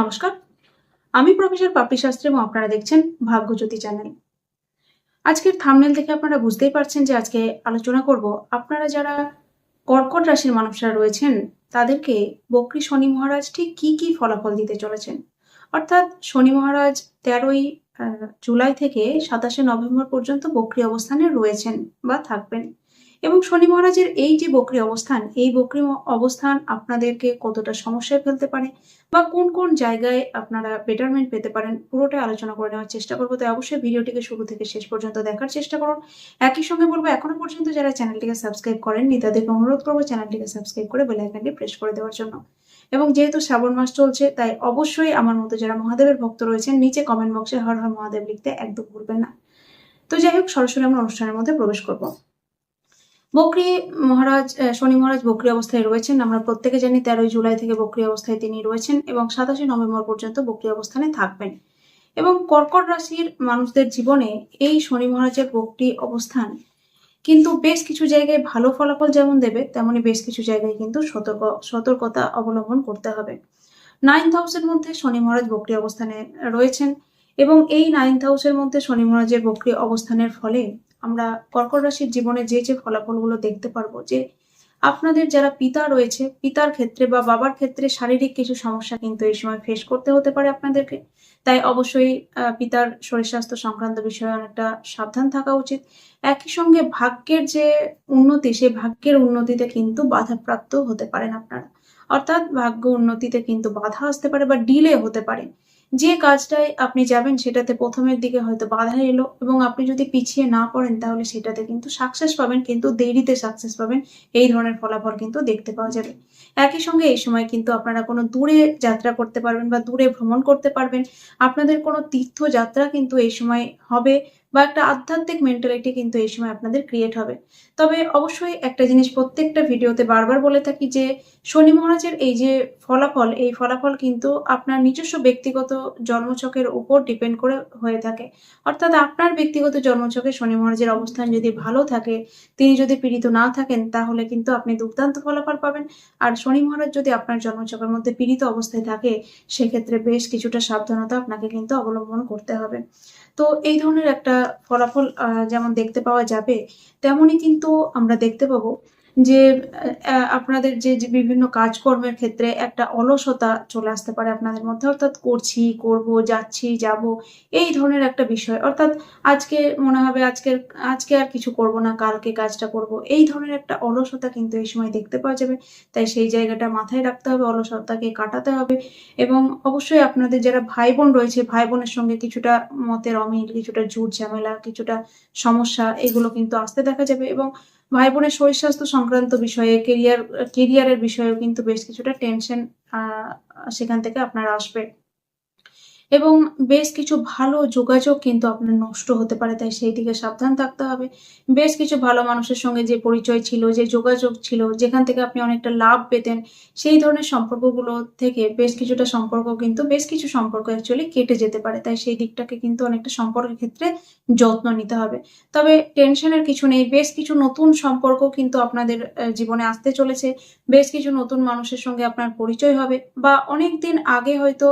নমস্কার। আমি প্রফেসর পাপড়ি শাস্ত্রী এবং আপনারা দেখছেন ভাগ্যজ্যোতি চ্যানেল। আজকের থামনেল দেখে আপনারা বুঝতেই পারছেন যে আজকে আলোচনা করব আপনারা যারা কর্কট রাশির মানুষরা রয়েছেন, তাদেরকে বকরি শনি মহারাজ ঠিক কি কি ফলাফল দিতে চলেছেন? অর্থাৎ শনি মহারাজ তেরোই জুলাই থেকে সাতাশে নভেম্বর পর্যন্ত বকরি অবস্থানে রয়েছেন বা থাকবেন। এবং শনি মহারাজের এই যে বকরি অবস্থান, এই বকরি অবস্থান আপনাদেরকে কতটা সমস্যায় ফেলতে পারে বা কোন কোন জায়গায় আপনারা বেটারমেন্ট পেতে পারেন, পুরোটাই আলোচনা করে নেওয়ার চেষ্টা করব। তাই অবশ্যই ভিডিওটিকে শুরু থেকে শেষ পর্যন্ত দেখার চেষ্টা করুন। একই সঙ্গে বলব, এখনও পর্যন্ত যারা চ্যানেলটিকে সাবস্ক্রাইব করেননি, তাদেরকে অনুরোধ করব চ্যানেলটিকে সাবস্ক্রাইব করে বেল আইকনটি প্রেস করে দেওয়ার জন্য। এবং যেহেতু শ্রাবণ মাস চলছে, তাই অবশ্যই আমার মতো যারা মহাদেবের ভক্ত রয়েছেন, নিচে কমেন্ট বক্সে হর হর মহাদেব লিখতে একদম ভুলবেন না। তো যাই হোক, সরাসরি আমরা অনুষ্ঠানের মধ্যে প্রবেশ করব। বকরি মহারাজ শনি মহারাজ বকরি অবস্থায় রয়েছেন। আমরা প্রত্যেকে জানি তেরোই জুলাই থেকে বকরি অবস্থায় তিনি রয়েছেন এবং সাতাশে নভেম্বর পর্যন্ত বকরি অবস্থানে থাকবেন। এবং কর্কট রাশির মানুষদের জীবনে এই শনি মহারাজের বকরি অবস্থান কিন্তু বেশ কিছু জায়গায় ভালো ফলাফল যেমন দেবে, তেমনি বেশ কিছু জায়গায় কিন্তু সতর্ক, সতর্কতা অবলম্বন করতে হবে। নাইন্থ হাউসের মধ্যে শনি মহারাজ বকরি অবস্থানে রয়েছেন এবং এই নাইন্থ হাউসের মধ্যে শনি মহারাজের বকরি অবস্থানের ফলে আমরা কর্কট রাশির জীবনে যে যে ফলাফলগুলো দেখতে পারব, যে আপনাদের যারা পিতা রয়েছে, পিতার ক্ষেত্রে বা বাবার ক্ষেত্রে শারীরিক কিছু সমস্যা কিন্তু এই সময় ফেস করতে হতে পারে আপনাদেরকে। তাই অবশ্যই পিতার শরীর স্বাস্থ্য সংক্রান্ত বিষয়ে অনেকটা সাবধান থাকা উচিত। একই সঙ্গে ভাগ্যের যে উন্নতি, সেই ভাগ্যের উন্নতিতে কিন্তু বাধাপ্রাপ্ত হতে পারেন আপনারা। অর্থাৎ ভাগ্য উন্নতিতে কিন্তু বাধা আসতে পারে বা ডিলে হতে পারে। যে কাজটায় আপনি যাবেন সেটাতে প্রথমের দিকে হয়তো বাধা এলো এবং আপনি যদি পিছিয়ে না পড়েন তাহলে সেটাতে কিন্তু সাকসেস পাবেন, কিন্তু দেরিতে সাকসেস পাবেন, এই ধরনের ফলাফল কিন্তু দেখতে পাওয়া যাবে। একই সঙ্গে এই সময় কিন্তু আপনারা কোনো দূরে যাত্রা করতে পারবেন বা দূরে ভ্রমণ করতে পারবেন। আপনাদের কোনো তীর্থযাত্রা কিন্তু এই সময় হবে বা একটা আধ্যাত্মিক মেন্টালিটি কিন্তু এই সময় আপনাদের ক্রিয়েট হবে। তবে অবশ্যই একটা জিনিস প্রত্যেকটা ভিডিওতে বারবার বলে থাকি যে শনি মহারাজের এই যে ফলাফল, এই ফলাফল কিন্তু আপনার নিজস্ব ব্যক্তিগত জন্মছকের উপর ডিপেন্ড করে হয়ে থাকে। অর্থাৎ আপনার ব্যক্তিগত জন্মছকে শনি মহারাজের অবস্থান যদি ভালো থাকে, তিনি যদি পীড়িত না থাকেন, তাহলে কিন্তু আপনি দুর্দান্ত ফলাফল পাবেন। আর শনি মহারাজ যদি আপনার জন্মছকের মধ্যে পীড়িত অবস্থায় থাকে, সেক্ষেত্রে বেশ কিছুটা সাবধানতা আপনাকে কিন্তু অবলম্বন করতে হবে। তো এই ধরনের একটা ফলাফল যেমন দেখতে পাওয়া যাবে, তেমনই কিন্তু আমরা দেখতে পাবো যে আপনাদের যে বিভিন্ন কাজকর্মের ক্ষেত্রে একটা অলসতা চলে আসতে পারে আপনাদের মধ্যে। অর্থাৎ করছি, করব, যাচ্ছি, যাব, এই ধরনের একটা বিষয়। অর্থাৎ আজকে মনে হবে আজকে আজকে আর কিছু করব না, কালকে কাজটা করব। এই ধরনের একটা অলসতা কিন্তু এই সময় দেখতে পাওয়া যাবে। তাই সেই জায়গাটা মাথায় রাখতে হবে, অলসতাকে কাটাতে হবে। এবং অবশ্যই আপনাদের যারা ভাই বোন রয়েছে ভাই বোনের সঙ্গে কিছুটা মতের অমিল, কিছুটা ঝুট ঝামেলা, কিছুটা সমস্যা, এগুলো কিন্তু আসতে দেখা যাবে। এবং ভাই বোনের শরীর স্বাস্থ্য সংক্রান্ত বিষয়ে কেরিয়ার কেরিয়ারের বিষয়েও কিন্তু বেশ কিছুটা টেনশন সেখান থেকে আপনার আসবে। এবং বেশ কিছু ভালো যোগাযোগ কিন্তু আপনার নষ্ট হতে পারে, তাই সেই দিকে সাবধান থাকতে হবে। বেশ কিছু ভালো মানুষের সঙ্গে যে পরিচয় ছিল, যে যোগাযোগ ছিল, যেখান থেকে আপনি অনেকটা লাভ পেতেন, সেই ধরনের সম্পর্কগুলো থেকে বেশ কিছুটা সম্পর্ক কিন্তু, বেশ কিছু সম্পর্ক অ্যাকচুয়ালি কেটে যেতে পারে। তাই সেই দিকটাকে কিন্তু অনেকটা সম্পর্কের ক্ষেত্রে যত্ন নিতে হবে। তবে টেনশনের কিছু নেই, বেশ কিছু নতুন সম্পর্ক কিন্তু আপনাদের জীবনে আসতে চলেছে। বেশ কিছু নতুন মানুষের সঙ্গে আপনার পরিচয় হবে, বা অনেক দিন আগে হয়তো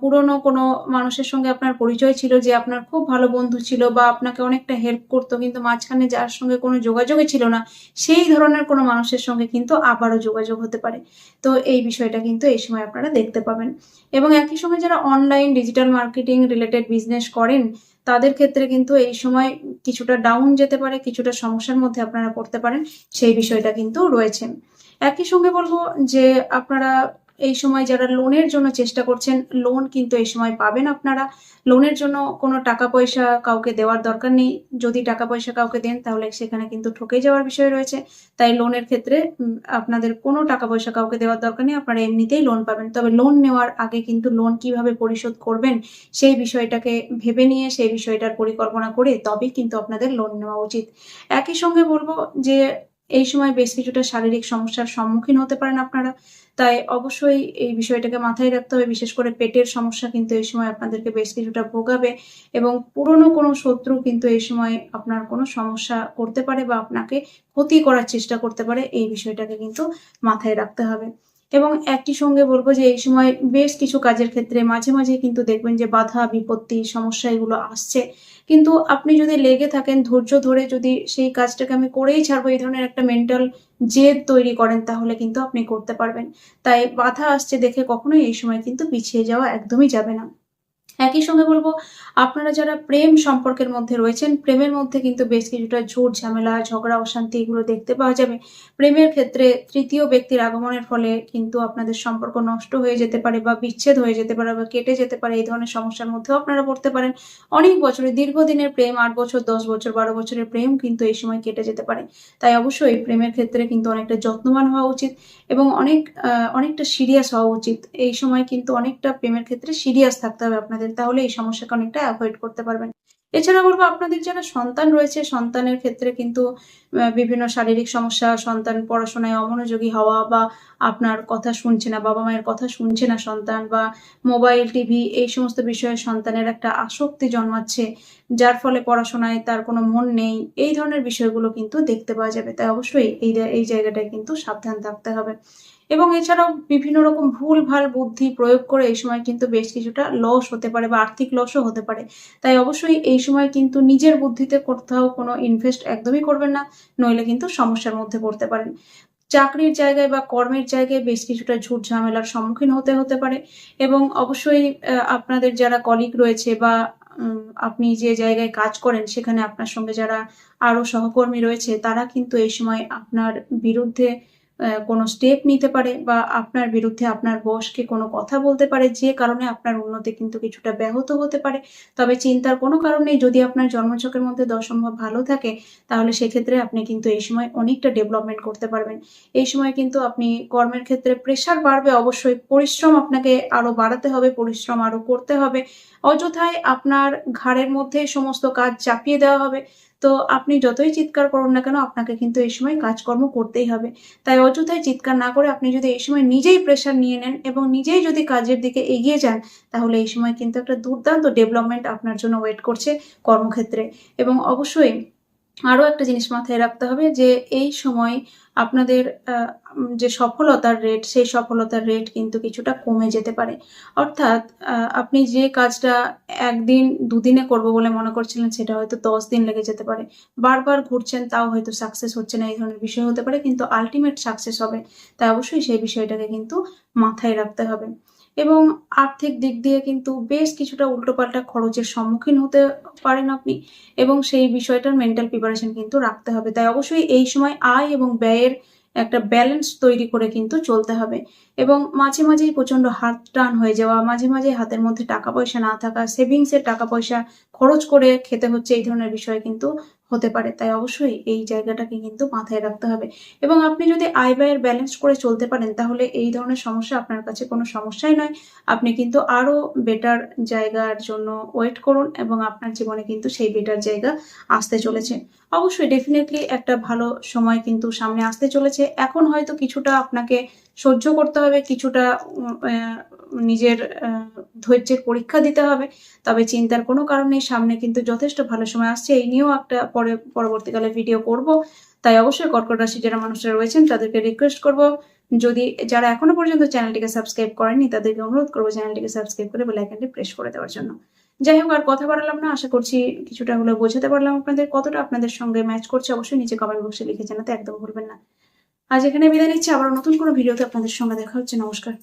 পুরনো কোনো মানুষের সঙ্গে আপনার পরিচয় ছিল যে আপনার খুব ভালো বন্ধু ছিল বা আপনাকে অনেকটা হেল্প করতো, কিন্তু মাঝখানে যার সঙ্গে কোনো যোগাযোগই ছিল না, সেই ধরনের কোনো মানুষের সঙ্গে কিন্তু আবারও যোগাযোগ হতে পারে। তো এই বিষয়টা কিন্তু এই সময় আপনারা দেখতে পাবেন। এবং একই সঙ্গে যারা online digital marketing related business করেন, তাদের ক্ষেত্রে কিন্তু এই সময় কিছুটা ডাউন যেতে পারে, কিছুটা সমস্যার মধ্যে আপনারা পড়তে পারেন, সেই বিষয়টা কিন্তু রয়েছে। একই সঙ্গে বলব যে আপনারা এই সময় যারা লোনের জন্য চেষ্টা করছেন লোন কিন্তু এই সময় পাবেন আপনারা। লোনের জন্য কোনো টাকা পয়সা কাউকে দেওয়ার দরকার নেই। যদি টাকা পয়সা কাউকে দেন, তাহলে সেখানে কিন্তু ঠকে যাওয়ার বিষয় রয়েছে। তাই লোনের ক্ষেত্রে আপনাদের কোনো টাকা পয়সা কাউকে দেওয়ার দরকার নেই। আপনারা এমনিতেই লোন পাবেন। তবে লোন নেওয়ার আগে কিন্তু লোন কীভাবে পরিশোধ করবেন, সেই বিষয়টাকে ভেবে নিয়ে, সেই বিষয়টার পরিকল্পনা করে তবেই কিন্তু আপনাদের লোন নেওয়া উচিত। একই সঙ্গে বলব যে, এই সময় বেশ কিছুটা শারীরিক সমস্যার সম্মুখীন হতে পারেন আপনারা। তাই অবশ্যই এই বিষয়টাকে মাথায় রাখতে হবে। বিশেষ করে পেটের সমস্যা কিন্তু এই সময় আপনাদেরকে বেশ কিছুটা ভোগাবে এবং পুরনো কোনো শত্রু কিন্তু এই সময় আপনার কোনো সমস্যা করতে পারে বা আপনাকে ক্ষতি করার চেষ্টা করতে পারে। এই বিষয়টাকে কিন্তু মাথায় রাখতে হবে। এবং একই সঙ্গে বলব যে এই সময় বেশ কিছু কাজের ক্ষেত্রে মাঝে মাঝে কিন্তু দেখবেন যে বাধা, বিপত্তি, সমস্যা এগুলো আসছে। কিন্তু আপনি যদি লেগে থাকেন, ধৈর্য ধরে যদি সেই কাজটাকে আমি করেই ছাড়বো, এই ধরনের একটা মেন্টাল জেদ তৈরি করেন, তাহলে কিন্তু আপনি করতে পারবেন। তাই বাধা আসছে দেখে কখনোই এই সময় কিন্তু পিছিয়ে যাওয়া একদমই যাবে না। একই সঙ্গে বলব, আপনারা যারা প্রেম সম্পর্কের মধ্যে রয়েছেন, প্রেমের মধ্যে কিন্তু বেশ কিছুটা ঝুট ঝামেলা, ঝগড়া, অশান্তি এগুলো দেখতে পাওয়া যাবে। প্রেমের ক্ষেত্রে তৃতীয় ব্যক্তির আগমনের ফলে কিন্তু আপনাদের সম্পর্ক নষ্ট হয়ে যেতে পারে বা বিচ্ছেদ হয়ে যেতে পারে বা কেটে যেতে পারে, এই ধরনের সমস্যার মধ্যেও আপনারা পড়তে পারেন। অনেক বছরের দীর্ঘদিনের প্রেম, আট বছর, দশ বছর, বারো বছরের প্রেম কিন্তু এই সময় কেটে যেতে পারে। তাই অবশ্যই প্রেমের ক্ষেত্রে কিন্তু অনেকটা যত্নবান হওয়া উচিত এবং অনেক অনেকটা সিরিয়াস হওয়া উচিত। এই সময় কিন্তু অনেকটা প্রেমের ক্ষেত্রে সিরিয়াস থাকতে হবে আপনাদের। তাহলে এই সমস্যাকে অনেকটা অ্যাভয়েড করতে পারবেন। এছাড়া বলব, আপনাদের যারা সন্তান রয়েছে, সন্তানের ক্ষেত্রে কিন্তু বিভিন্ন শারীরিক সমস্যা, সন্তান পড়াশোনায় অমনোযোগী হওয়া বা আপনার কথা শুনছে না, বাবা মায়ের কথা শুনছে না সন্তান বা মোবাইল, টিভি এই সমস্ত বিষয়ে সন্তানের একটা আসক্তি জন্মাচ্ছে, যার ফলে পড়াশোনায় তার কোনো মন নেই, এই ধরনের বিষয়গুলো কিন্তু দেখতে পাওয়া যাবে। তাই অবশ্যই এই এই জায়গাটায় কিন্তু সাবধান থাকতে হবে। এবং এছাড়াও বিভিন্ন রকম ভুল, ভালো বুদ্ধি প্রয়োগ করে এই সময় কিন্তু বেশ কিছুটা লস হতে পারে বা আর্থিক লসও হতে পারে। তাই অবশ্যই এই সময় কিন্তু নিজের বুদ্ধিতে কোথাও কোনো ইনভেস্ট একদমই করবেন না, নইলে কিন্তু সমস্যার মধ্যে পড়তে পারেন। চাকরির জায়গায় বা কর্মের জায়গায় বেশ কিছুটা ঝুট ঝামেলার সম্মুখীন হতে হতে পারে এবং অবশ্যই আপনাদের যারা কলিগ রয়েছে বা আপনি যে জায়গায় কাজ করেন সেখানে আপনার সঙ্গে যারা আরও সহকর্মী রয়েছে, তারা কিন্তু এই সময় আপনার বিরুদ্ধে কোনো স্টেপ নিতে পারে বা আপনার বিরুদ্ধে আপনার বসকে কোনো কথা বলতে পারে, যে কারণে আপনার উন্নতি কিন্তু কিছুটা ব্যাহত হতে পারে। তবে চিন্তার কোনো কারণ নেই, যদি আপনার জন্মছকের মধ্যে দশমভাব ভালো থাকে, তাহলে সেক্ষেত্রে আপনি কিন্তু এই সময় অনেকটা ডেভেলপমেন্ট করতে পারবেন। এই সময় কিন্তু আপনি কর্মের ক্ষেত্রে প্রেশার বাড়বে অবশ্যই, পরিশ্রম আপনাকে আরও বাড়াতে হবে, পরিশ্রম আরও করতে হবে। অযথায় আপনার ঘাড়ের মধ্যে সমস্ত কাজ চাপিয়ে দেওয়া হবে। তো আপনি যতই চিৎকার করুন না কেন, আপনাকে কিন্তু এই সময় কাজকর্ম করতেই হবে। তাই অযথায় চিৎকার না করে আপনি যদি এই সময় নিজেই প্রেশার নিয়ে নেন এবং নিজেই যদি কাজের দিকে এগিয়ে যান, তাহলে এই সময় কিন্তু একটা দুর্দান্ত ডেভেলপমেন্ট আপনার জন্য ওয়েট করছে কর্মক্ষেত্রে। এবং অবশ্যই আরও একটা জিনিস মাথায় রাখতে হবে যে এই সময় আপনাদের যে সফলতার রেট সেই সফলতার রেট কিন্তু কিছুটা কমে যেতে পারে। অর্থাৎ আপনি যে কাজটা একদিন, দুদিনে করব বলে মনে করছিলেন, সেটা হয়তো দশ দিন লেগে যেতে পারে। বারবার ঘুরছেন, তাও হয়তো সাকসেস হচ্ছে না, এই ধরনের বিষয় হতে পারে, কিন্তু আলটিমেট সাকসেস হবে। তাই অবশ্যই সেই বিষয়টাকে কিন্তু মাথায় রাখতে হবে। এবং আর্থিক দিক দিয়ে কিন্তু বেশ কিছুটা উল্টোপাল্টা খরচের সম্মুখীন হতে পারেন আপনি এবং সেই বিষয়টার মেন্টাল প্রিপারেশন কিন্তু রাখতে হবে। তাই অবশ্যই এই সময় আয় এবং ব্যয়ের একটা ব্যালেন্স তৈরি করে কিন্তু চলতে হবে এবং মাঝে মাঝেই প্রচণ্ড হাত টান হয়ে যাওয়া, মাঝে মাঝে হাতের মধ্যে টাকা পয়সা না থাকা সেভিংসের টাকা পয়সা খরচ করে খেতে হচ্ছে এই ধরনের বিষয় কিন্তু হতে পারে। তাই অবশ্যই এই জায়গাটাকে কিন্তু মাথায় রাখতে হবে। এবং আপনি যদি আয় ব্যয়ের ব্যালেন্স করে চলতে পারেন, তাহলে এই ধরনের সমস্যা আপনার কাছে কোনো সমস্যাই নয়। আপনি কিন্তু আরও বেটার জায়গার জন্য ওয়েট করুন এবং আপনার জীবনে কিন্তু সেই বেটার জায়গা আসতে চলেছে। অবশ্যই ডেফিনেটলি একটা ভালো সময় কিন্তু সামনে আসতে চলেছে। এখন হয়তো কিছুটা আপনাকে সহ্য করতে হবে, কিছুটা নিজের ধৈর্যের পরীক্ষা দিতে হবে। তবে চিন্তার কোনো কারণ সামনে কিন্তু যথেষ্ট ভালো সময় আসছে। এই নিয়েও একটা পরে, পরবর্তীকালে ভিডিও করব। তাই অবশ্যই কর্কট রাশি যারা মানুষরা রয়েছেন, তাদেরকে রিকোয়েস্ট করব। যদি যারা এখনও পর্যন্ত চ্যানেলটিকে সাবস্ক্রাইব করেননি, তাদেরকে অনুরোধ করব চ্যানেলটিকে সাবস্ক্রাইব করে বেল আইকনটি প্রেস করে দেওয়ার জন্য। যাই হোক, আর কথা বাড়ালাম না, আশা করছি কিছুটা হলেও বোঝাতে পারলাম আপনাদের। কতটা আপনাদের সঙ্গে ম্যাচ করছে অবশ্যই নিচে কমেন্ট বক্সে লিখে জানাতে একদম ভুলবেন না। আজ এখানে বিদায় নিচ্ছি আবার নতুন কোনো ভিডিওতে আপনাদের সঙ্গে দেখা হচ্ছে। নমস্কার।